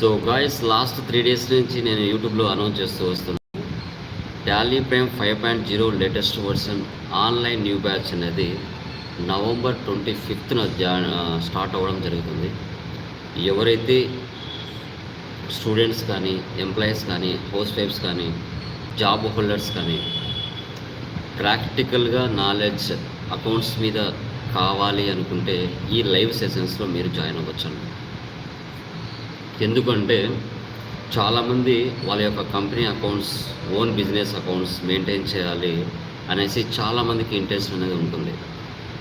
So guys last three days నుంచి నేను యూట్యూబ్లో అనౌన్స్ చేస్తూ వస్తున్నాను Tally Prime five point zero latest version online new batch అనేది నవంబర్ ట్వంటీ ఫిఫ్త్న జా స్టార్ట్ అవ్వడం జరుగుతుంది. ఎవరైతే స్టూడెంట్స్ కానీ ఎంప్లాయీస్ కానీ హౌస్ వైఫ్స్ కానీ జాబ్ హోల్డర్స్ కానీ ప్రాక్టికల్గా నాలెడ్జ్ అకౌంట్స్ మీద కావాలి అనుకుంటే ఈ లైవ్ సెషన్స్లో మీరు జాయిన్ అవ్వచ్చు ఎందుకంటే చాలామంది వాళ్ళ యొక్క company accounts own business accounts maintain చేయాలి అనేసి చాలామందికి ఇంట్రెస్ట్ అనేది ఉంటుంది.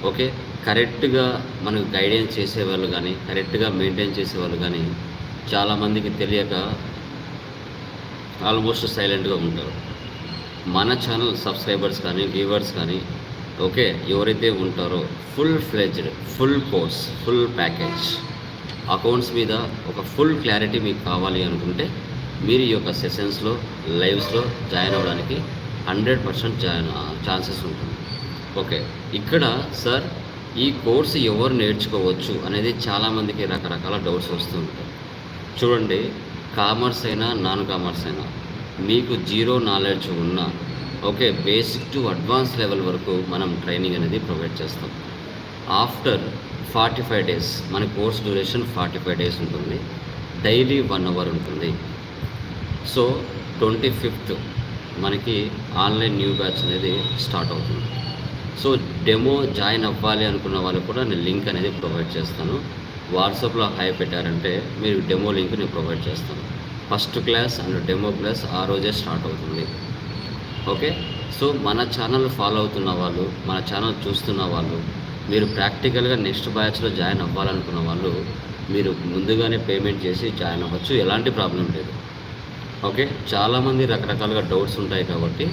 ఓకే? కరెక్ట్గా మనకు గైడెన్స్ చేసేవాళ్ళు కానీ కరెక్ట్గా మెయింటైన్ చేసేవాళ్ళు కానీ చాలామందికి తెలియక ఆల్మోస్ట్ సైలెంట్గా ఉంటారు. మన ఛానల్ సబ్స్క్రైబర్స్ కానీ వ్యూవర్స్ కానీ ఓకే? ఎవరైతే ఉంటారో full fledged full course full package. Accounts మీద ఒక ఫుల్ క్లారిటీ మీకు కావాలి అనుకుంటే మీరు ఈ యొక్క సెషన్స్లో లైవ్స్లో జాయిన్ అవ్వడానికి హండ్రెడ్ పర్సెంట్ జాయిన్ ఛాన్సెస్ ఉంటుంది. ఓకే. ఇక్కడ సార్ ఈ కోర్సు ఎవరు నేర్చుకోవచ్చు అనేది చాలామందికి రకరకాల డౌట్స్ వస్తూ ఉంటాయి. చూడండి కామర్స్ అయినా నాన్ కామర్స్ అయినా మీకు జీరో నాలెడ్జ్ ఉన్న okay basic to advance level వరకు మనం ట్రైనింగ్ అనేది ప్రొవైడ్ చేస్తాం. ఆఫ్టర్ ఫార్టీ ఫైవ్ డేస్ మన course duration forty five days ఉంటుంది. డైలీ వన్ అవర్ ఉంటుంది. సో ట్వంటీ ఫిఫ్త్ మనకి ఆన్లైన్ న్యూ బ్యాచ్ అనేది స్టార్ట్ అవుతుంది. సో డెమో జాయిన్ అవ్వాలి అనుకున్న వాళ్ళకు కూడా నేను లింక్ అనేది ప్రొవైడ్ చేస్తాను. వాట్సాప్లో హాయ్ పెట్టారంటే మీరు డెమో లింక్ నేను ప్రొవైడ్ చేస్తాను. First class and demo class ఆ రోజే స్టార్ట్ అవుతుంది. ఓకే? సో మన ఛానల్ ఫాలో అవుతున్న వాళ్ళు మన ఛానల్ చూస్తున్న వాళ్ళు మీరు ప్రాక్టికల్గా నెక్స్ట్ బ్యాచ్లో జాయిన్ అవ్వాలనుకున్న వాళ్ళు మీరు ముందుగానే పేమెంట్ చేసి జాయిన్ అవ్వచ్చు. ఎలాంటి ప్రాబ్లం లేదు. ఓకే చాలామంది రకరకాలుగా డౌట్స్ ఉంటాయి కాబట్టి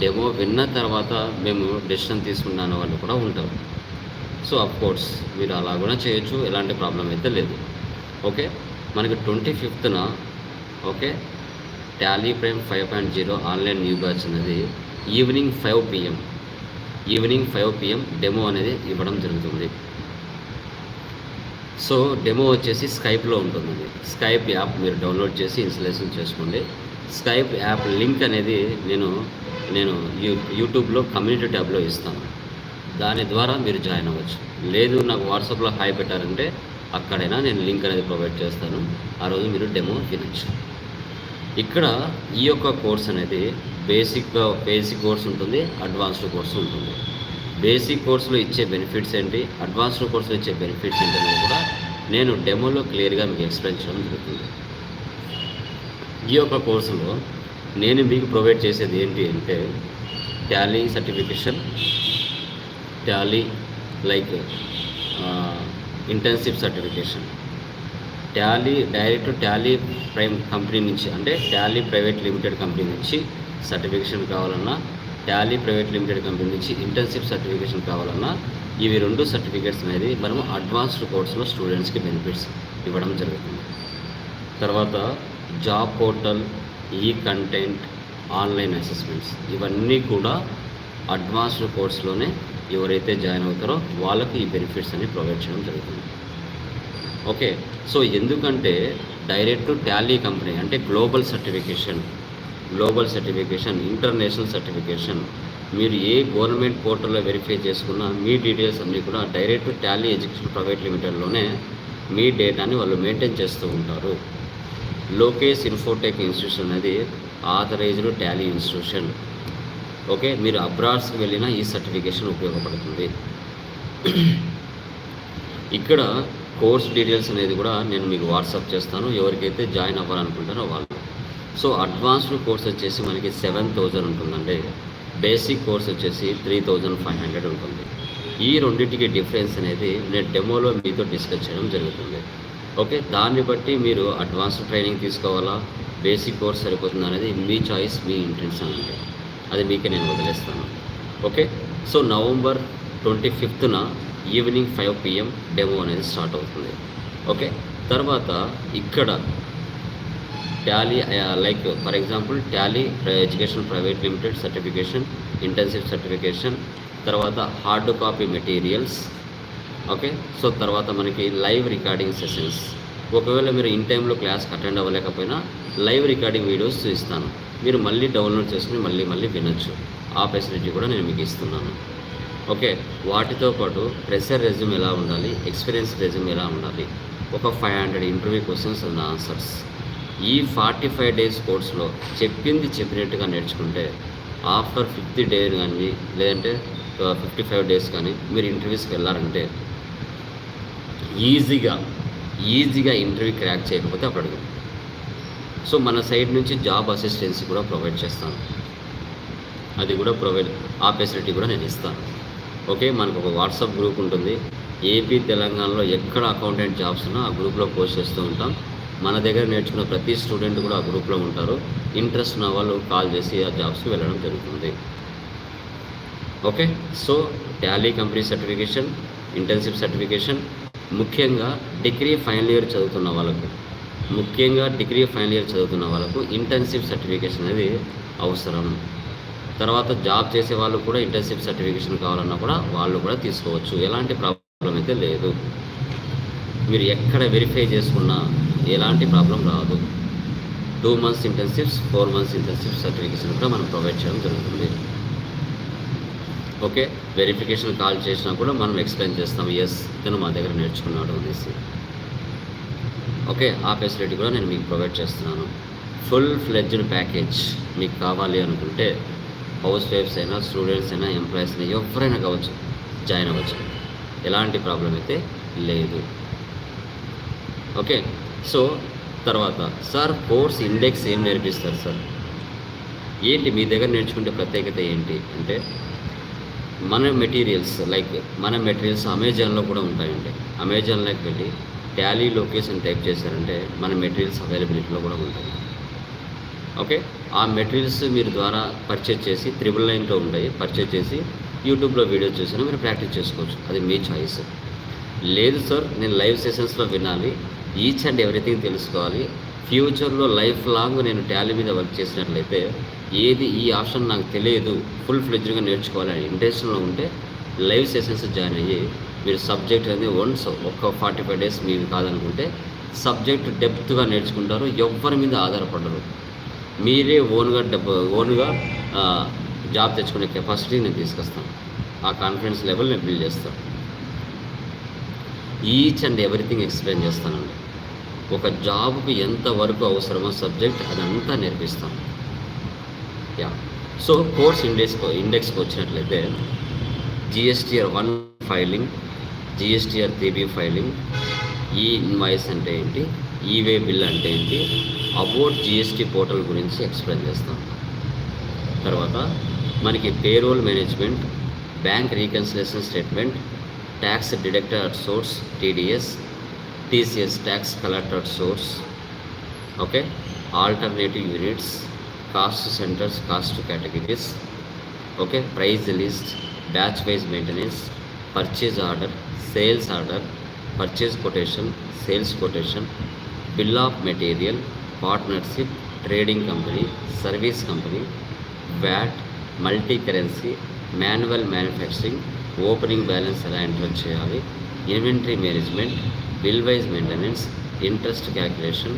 డెమో విన్న తర్వాత మేము డెసిషన్ తీసుకున్నాను వాళ్ళు కూడా ఉంటారు. సో అఫ్ కోర్స్ మీరు అలా కూడా చేయొచ్చు. ఎలాంటి ప్రాబ్లం అయితే లేదు. ఓకే మనకి twenty ఫిఫ్త్న okay Tally Prime five point zero online new batch అనేది evening five PM evening five PM demo అనేది ఇవ్వడం జరుగుతుంది. సో డెమో వచ్చేసి స్కైప్లో ఉంటుందండి. స్కైప్ యాప్ మీరు డౌన్లోడ్ చేసి ఇన్స్టలేషన్ చేసుకోండి. స్కైప్ యాప్ లింక్ అనేది నేను నేను యూ యూట్యూబ్లో కమ్యూనిటీ ట్యాబ్లో ఇస్తాను. దాని ద్వారా మీరు జాయిన్ అవ్వచ్చు. లేదు నాకు వాట్సాప్లో హాయ్ పెట్టారంటే అక్కడైనా నేను లింక్ అనేది ప్రొవైడ్ చేస్తాను. ఆ రోజు మీరు డెమో వినొచ్చు ఇక్కడ ఈ యొక్క కోర్స్ అనేది బేసిక్ బేసిక్ కోర్స్ ఉంటుంది అడ్వాన్స్డ్ కోర్స్ ఉంటుంది. బేసిక్ కోర్సులో ఇచ్చే బెనిఫిట్స్ ఏంటి? అడ్వాన్స్డ్ కోర్సులో ఇచ్చే బెనిఫిట్స్ ఏంటి అనేది కూడా నేను డెమోలో క్లియర్గా మీకు ఎక్స్ప్లెయిన్ చేయడం జరుగుతుంది. ఈ యొక్క కోర్సులో నేను మీకు ప్రొవైడ్ చేసేది ఏంటి అంటే Tally certification Tally like internship certification. Tally direct Tally Prime company నుంచి అంటే టాలీ ప్రైవేట్ లిమిటెడ్ కంపెనీ నుంచి సర్టిఫికేషన్ కావాలన్నా టాలీ ప్రైవేట్ లిమిటెడ్ కంపెనీ నుంచి ఇంటర్న్షిప్ సర్టిఫికేషన్ కావాలన్నా ఇవి రెండు సర్టిఫికేట్స్ అనేది మనం అడ్వాన్స్డ్ కోర్సులో స్టూడెంట్స్కి బెనిఫిట్స్ ఇవ్వడం జరుగుతుంది. తర్వాత జాబ్ పోర్టల్ ఈ కంటెంట్ ఆన్లైన్ అసెస్మెంట్స్ ఇవన్నీ కూడా అడ్వాన్స్డ్ కోర్సులోనే ఎవరైతే జాయిన్ అవుతారో వాళ్ళకి ఈ బెనిఫిట్స్ అన్ని ప్రొవైడ్ చేయడం జరుగుతుంది. ఓకే సో ఎందుకంటే డైరెక్ట్ టాలీ కంపెనీ అంటే global certification global certification international certification. మీరు ఏ గవర్నమెంట్ పోర్టల్లో వెరిఫై చేసుకున్నా మీ డీటెయిల్స్ అన్నీ కూడా డైరెక్ట్ టాలీ ఎడ్యుకేషన్ ప్రైవేట్ లిమిటెడ్లోనే మీ డేటాని వాళ్ళు మెయింటైన్ చేస్తూ ఉంటారు. లోకేష్ ఇన్ఫోటెక్ ఇన్స్టిట్యూషన్ అనేది ఆథరైజ్డ్ టాలీ ఇన్స్టిట్యూషన్. ఓకే మీరు అబ్రాడ్స్కి వెళ్ళినా ఈ సర్టిఫికేషన్ ఉపయోగపడుతుంది. ఇక్కడ కోర్స్ డీటెయిల్స్ అనేది కూడా నేను మీకు వాట్సాప్ చేస్తాను. ఎవరికైతే జాయిన్ అవ్వాలనుకుంటారో వాళ్ళు సో అడ్వాన్స్డ్ కోర్స్ వచ్చేసి మనకి సెవెన్ థౌజండ్ ఉంటుందండి. బేసిక్ కోర్స్ వచ్చేసి త్రీ థౌజండ్ ఫైవ్ హండ్రెడ్ ఉంటుంది. ఈ రెండింటికి డిఫరెన్స్ అనేది నేను డెమోలో మీతో డిస్కస్ చేయడం జరుగుతుంది. ఓకే దాన్ని బట్టి మీరు అడ్వాన్స్డ్ ట్రైనింగ్ తీసుకోవాలా? బేసిక్ కోర్స్ సరిపోతుంది అనేది మీ చాయిస్ మీ ఇంటెన్షన్ అండి. అది మీకే నేను వదిలేస్తాను. ఓకే సో నవంబర్ ట్వంటీ ఫిఫ్త్న ఈవినింగ్ ఫైవ్ పిఎం డెమో అనేది స్టార్ట్ అవుతుంది. ఓకే తర్వాత ఇక్కడ Tally like for example Tally education private limited certification internship certification తర్వాత hard copy materials okay so తర్వాత మనకి లైవ్ రికార్డింగ్ సెషన్స్ ఒకవేళ మీరు ఇన్ టైంలో క్లాస్కి అటెండ్ అవ్వలేకపోయినా లైవ్ రికార్డింగ్ వీడియోస్ చూస్తాను మీరు మళ్ళీ డౌన్లోడ్ చేసుకుని మళ్ళీ మళ్ళీ వినొచ్చు. ఆ ఫెసిలిటీ కూడా నేను మీకు ఇస్తున్నాను. ఓకే వాటితో పాటు ప్రెషర్ రెజ్యూమ్ ఎలా ఉండాలి? ఎక్స్పీరియన్స్ రెజ్యూమ్ ఎలా ఉండాలి? ఒక five hundred interview questions and answers ఈ ఫార్టీ ఫైవ్ డేస్ కోర్స్లో చెప్పింది చెప్పినట్టుగా నేర్చుకుంటే ఆఫ్టర్ ఫిఫ్త్ డే కానీ లేదంటే ఫిఫ్టీ ఫైవ్ డేస్ కానీ మీరు ఇంటర్వ్యూస్కి వెళ్ళారంటే ఈజీగా ఈజీగా ఇంటర్వ్యూ క్రాక్ చేయకపోతే అప్పుడు సో మన సైడ్ నుంచి జాబ్ అసిస్టెన్సీ కూడా ప్రొవైడ్ చేస్తాను. అది కూడా ప్రొవైడ్ ఆ ఫెసిలిటీ కూడా నేను ఇస్తాను. ఓకే మనకు ఒక వాట్సాప్ గ్రూప్ ఉంటుంది. ఏపీ తెలంగాణలో ఎక్కడ అకౌంటెంట్ జాబ్స్ ఉన్నా ఆ గ్రూప్లో పోస్ట్ చేస్తూ ఉంటాం. మన దగ్గర నేర్చుకున్న ప్రతి స్టూడెంట్ కూడా ఆ గ్రూప్లో ఉంటారు. ఇంట్రెస్ట్ ఉన్న వాళ్ళు కాల్ చేసి ఆ జాబ్స్కి వెళ్ళడం జరుగుతుంది. Okay? So Tally company certification internship certification ముఖ్యంగా డిగ్రీ ఫైనల్ ఇయర్ చదువుతున్న వాళ్ళకు ముఖ్యంగా డిగ్రీ ఫైనల్ ఇయర్ చదువుతున్న వాళ్ళకు ఇంటర్న్షిప్ సర్టిఫికేషన్ అనేది అవసరం. తర్వాత జాబ్ చేసే వాళ్ళు కూడా ఇంటర్న్షిప్ సర్టిఫికేషన్ కావాలన్నా కూడా వాళ్ళు కూడా తీసుకోవచ్చు. ఎలాంటి ప్రాబ్లం అయితే లేదు. మీరు ఎక్కడ వెరిఫై చేసుకున్నా ఎలాంటి ప్రాబ్లం రాదు. Two months internships four months internship certification కూడా మనం ప్రొవైడ్ చేయడం జరుగుతుంది. ఓకే వెరిఫికేషన్ కాల్ చేసినా కూడా మనం ఎక్స్ప్లెయిన్ చేస్తాం ఎస్ ఇతను మా దగ్గర నేర్చుకున్నాడు అనేసి. ఓకే ఆ ఫెసిలిటీ కూడా నేను మీకు ప్రొవైడ్ చేస్తున్నాను. ఫుల్ ఫ్లెడ్జ్డ్ ప్యాకేజ్ మీకు కావాలి అనుకుంటే హౌస్ వైఫ్స్ అయినా స్టూడెంట్స్ అయినా ఎంప్లాయీస్ అయినా ఎవరైనా కావచ్చు జాయిన్ అవ్వచ్చు. ఎలాంటి ప్రాబ్లం అయితే లేదు. ఓకే సో తర్వాత సార్ కోర్స్ ఇండెక్స్ ఏం నేర్పిస్తారు సార్? ఏంటి మీ దగ్గర నేర్చుకుంటే ప్రత్యేకత ఏంటి? అంటే మన మెటీరియల్స్ లైక్ మన మెటీరియల్స్ అమెజాన్లో కూడా ఉంటాయండి. అమెజాన్లోకి వెళ్ళి ట్యాలీ లొకేషన్ టైప్ చేశారంటే మన మెటీరియల్స్ అవైలబిలిటీలో కూడా ఉంటాయి. ఓకే? ఆ మెటీరియల్స్ మీరు ద్వారా పర్చేజ్ చేసి త్రిబుల్ లైన్లో ఉంటాయి. పర్చేజ్ చేసి యూట్యూబ్లో వీడియో చూసినా మీరు ప్రాక్టీస్ చేసుకోవచ్చు. అది మీ చాయిస్. లేదు సార్ నేను లైవ్ సెషన్స్లో వినాలి. ఈచ్ అండ్ ఎవ్రీథింగ్ తెలుసుకోవాలి. ఫ్యూచర్లో లైఫ్ లాంగ్ నేను టాలీ మీద వర్క్ చేసినట్లయితే ఏది ఈ ఆప్షన్ నాకు తెలియదు ఫుల్ ఫ్లెడ్జ్గా నేర్చుకోవాలని ఇంట్రెస్ట్లో ఉంటే లైవ్ సెషన్స్ జాయిన్ అయ్యి మీరు సబ్జెక్ట్ అనేది వన్స్ ఒక్క ఫార్టీ ఫైవ్ డేస్ మీరు కాదనుకుంటే సబ్జెక్ట్ డెప్త్గా నేర్చుకుంటారు ఎవ్వరి మీద ఆధారపడరు. మీరే ఓన్గా డబ్బు ఓన్గా జాబ్ తెచ్చుకునే కెపాసిటీ నేను తీసుకొస్తాను ఆ కాన్ఫిడెన్స్ లెవెల్ నేను బిల్డ్ చేస్తాను ఈచ్ అండ్ ఎవ్రీథింగ్ ఎక్స్ప్లెయిన్ చేస్తానండి. ఒక జాబ్కి ఎంత వరకు అవసరమో సబ్జెక్ట్ అదంతా నేర్పిస్తాను. యా. సో కోర్స్ ఇండెక్స్ ఇండెక్స్కి వచ్చినట్లయితే GSTR one filing GSTR three B filing e invoice అంటే ఏంటి ఈవే బిల్ అంటే ఏంటి అబౌట్ జిఎస్టీ పోర్టల్ గురించి ఎక్స్ప్లెయిన్ చేస్తాం తర్వాత మనకి payroll management bank reconciliation statement tax deducted at source TDS, TCS tax collected at source, okay, alternative units, cost centers, cost categories, okay, price list, batch wise maintenance, purchase order, sales order, purchase quotation, sales quotation, bill of material, partnership, trading company, service company, VAT, multi-currency, manual manufacturing, opening balance ఎలా enter చేయాలి? Inventory management bill wise maintenance interest calculation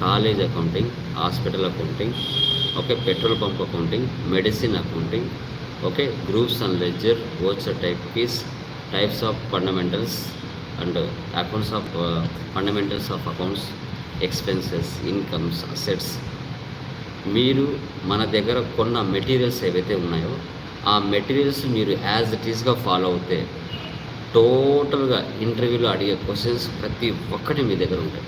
college accounting hospital accounting okay petrol pump accounting medicine accounting okay groups and ledger voucher type fees types of fundamentals and accounts of fundamentals of accounts expenses incomes assets. మీరు మన దగ్గర కొన్న materials ఏవైతే ఉన్నాయో ఆ materials మీరు as it ఈస్గా follow అవుతే టోటల్గా ఇంటర్వ్యూలో అడిగే క్వశ్చన్స్ ప్రతి ఒక్కటి మీ దగ్గర ఉంటాయి.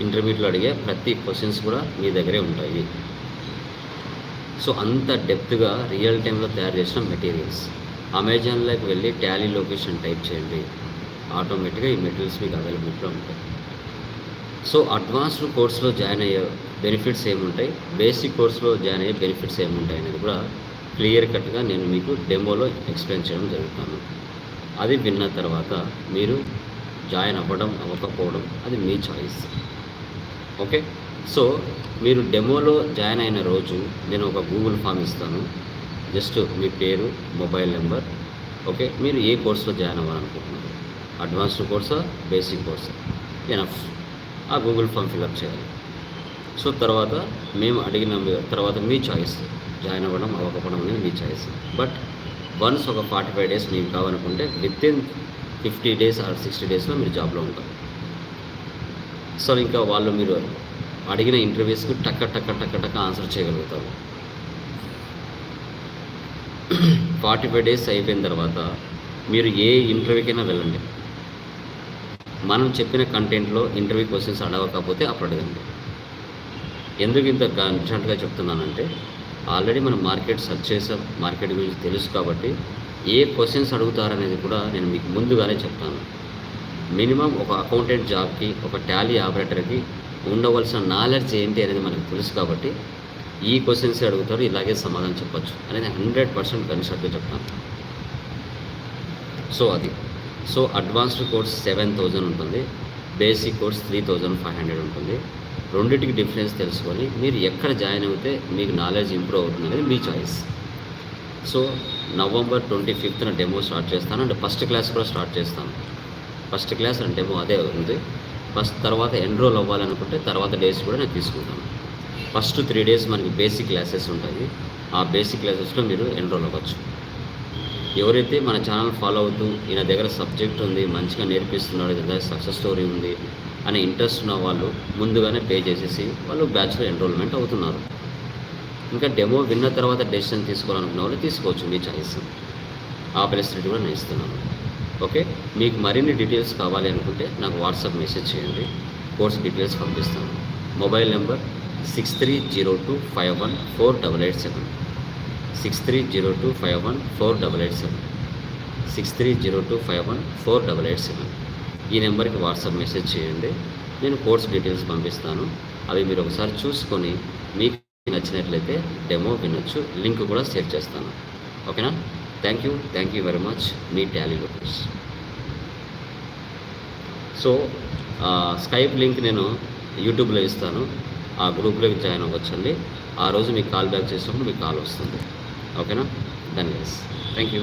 ఇంటర్వ్యూలో అడిగే ప్రతి క్వశ్చన్స్ కూడా మీ దగ్గరే ఉంటాయి. సో అంత డెప్త్గా రియల్ టైంలో తయారు చేసిన మెటీరియల్స్. అమెజాన్లోకి వెళ్ళి టాలీ లొకేషన్ టైప్ చేయండి. ఆటోమేటిక్గా ఈ మెటీరియల్స్ మీకు అవైలబిలిటీలో ఉంటాయి. సో అడ్వాన్స్డ్ కోర్సులో జాయిన్ అయ్యే బెనిఫిట్స్ ఏముంటాయి? బేసిక్ కోర్సులో జాయిన్ అయ్యే బెనిఫిట్స్ ఏముంటాయి అనేది కూడా క్లియర్ కట్గా నేను మీకు డెమోలో ఎక్స్ప్లెయిన్ చేయడం జరుగుతాను. అది విన్న తర్వాత మీరు జాయిన్ అవ్వడం అవ్వకపోవడం అది మీ చాయిస్. ఓకే? సో మీరు డెమోలో జాయిన్ అయిన రోజు నేను ఒక గూగుల్ ఫామ్ ఇస్తాను. జస్ట్ మీ పేరు మొబైల్ నెంబర్ ఓకే? మీరు ఏ కోర్సులో జాయిన్ అవ్వాలనుకుంటున్నారు? అడ్వాన్స్డ్ కోర్సా? బేసిక్ కోర్సా? ఎనఫ్. ఆ గూగుల్ ఫామ్ ఫిల్అప్ చేయాలి. సో తర్వాత మేము అడిగిన తర్వాత మీ చాయిస్ జాయిన్ అవ్వడం అవ్వకపోవడం అనేది మీ చాయిస్ బట్ వన్స్ ఒక ఫార్టీ ఫైవ్ డేస్ మీకు కావాలనుకుంటే within fifty days or sixty డేస్లో మీరు జాబ్లో ఉంటారు. సో ఇంకా వాళ్ళు మీరు అడిగిన ఇంటర్వ్యూస్కి టక్క టక్క టక్క టక్క ఆన్సర్ చేయగలుగుతారు. ఫార్టీ ఫైవ్ డేస్ అయిపోయిన తర్వాత మీరు ఏ ఇంటర్వ్యూకైనా వెళ్ళండి. మనం చెప్పిన కంటెంట్లో ఇంటర్వ్యూ క్వశ్చన్స్ అడగకపోతే అప్పుడు అడగండి. ఎందుకు ఇంత కన్సల్ట్గా చెప్తున్నానంటే ఆల్రెడీ మనం మార్కెట్ సెర్చ్ చేసాం మార్కెట్ గురించి తెలుసు కాబట్టి ఏ క్వశ్చన్స్ అడుగుతారనేది కూడా నేను మీకు ముందుగానే చెప్తాను. మినిమం ఒక అకౌంటెంట్ జాబ్కి ఒక టాలీ ఆపరేటర్కి ఉండవలసిన నాలెడ్జ్ ఏంటి అనేది మనకు తెలుసు కాబట్టి ఈ క్వశ్చన్స్ అడుగుతారు ఇలాగే సమాధానం చెప్పచ్చు అనేది హండ్రెడ్ పర్సెంట్ కన్సల్ట్గా చెప్తాను. సో అది. So advanced course seven thousand ఉంటుంది basic course three thousand five hundred ఉంటుంది. రెండింటికి డిఫరెన్స్ తెలుసుకొని మీరు ఎక్కడ జాయిన్ అవుతే మీకు నాలెడ్జ్ ఇంప్రూవ్ అవుతుంది అనేది మీ చాయిస్ సో నవంబర్ ట్వంటీ ఫిఫ్త్న డెమో స్టార్ట్ చేస్తాను అండ్ ఫస్ట్ క్లాస్ కూడా స్టార్ట్ చేస్తాను. ఫస్ట్ క్లాస్ అండ్ డెమో అదే ఉంది. ఫస్ట్ తర్వాత ఎన్రోల్ అవ్వాలనుకుంటే తర్వాత డేస్ కూడా నేను తీసుకుంటాను. ఫస్ట్ త్రీ డేస్ మనకి బేసిక్ క్లాసెస్ ఉంటాయి. ఆ బేసిక్ క్లాసెస్లో మీరు ఎన్రోల్ అవ్వచ్చు. ఎవరైతే మన ఛానల్ ఫాలో అవుతూ ఈయన దగ్గర సబ్జెక్ట్ ఉంది మంచిగా నేర్పిస్తున్నాడు దగ్గర సక్సెస్ స్టోరీ ఉంది అనే ఇంట్రెస్ట్ ఉన్న వాళ్ళు ముందుగానే పే చేసేసి వాళ్ళు బ్యాచ్లో ఎన్రోల్మెంట్ అవుతున్నారు. ఇంకా డెమో విన్న తర్వాత డెసిషన్ తీసుకోవాలనుకున్న వాళ్ళు తీసుకోవచ్చు మీ చాయిస్ ఆ ఫెసిలిటీ కూడా నేను ఇస్తున్నాను. ఓకే మీకు మరిన్ని డీటెయిల్స్ కావాలి అనుకుంటే నాకు వాట్సాప్ మెసేజ్ చేయండి. కోర్స్ డీటెయిల్స్ పంపిస్తాను. Mobile number six three zero two five one four double eight seven six three zero two five one four double eight seven six three zero two five one four double eight seven ఈ నెంబర్కి WhatsApp message చేయండి. నేను course details పంపిస్తాను. అవి మీరు ఒకసారి చూసుకొని మీకు నచ్చినట్లయితే డెమో వినొచ్చు. లింక్ కూడా షేర్ చేస్తాను. ఓకేనా? Thank you. Thank you very much. Me Tally Lokesh. So Skype link నేను యూట్యూబ్లో ఇస్తాను. ఆ గ్రూప్లోకి జాయిన్ అవ్వచ్చండి. ఆ రోజు మీకు కాల్ బ్యాక్ చేసినప్పుడు మీకు కాల్ వస్తుంది. ఓకేనా? ధన్యవాదాలు. Thank you.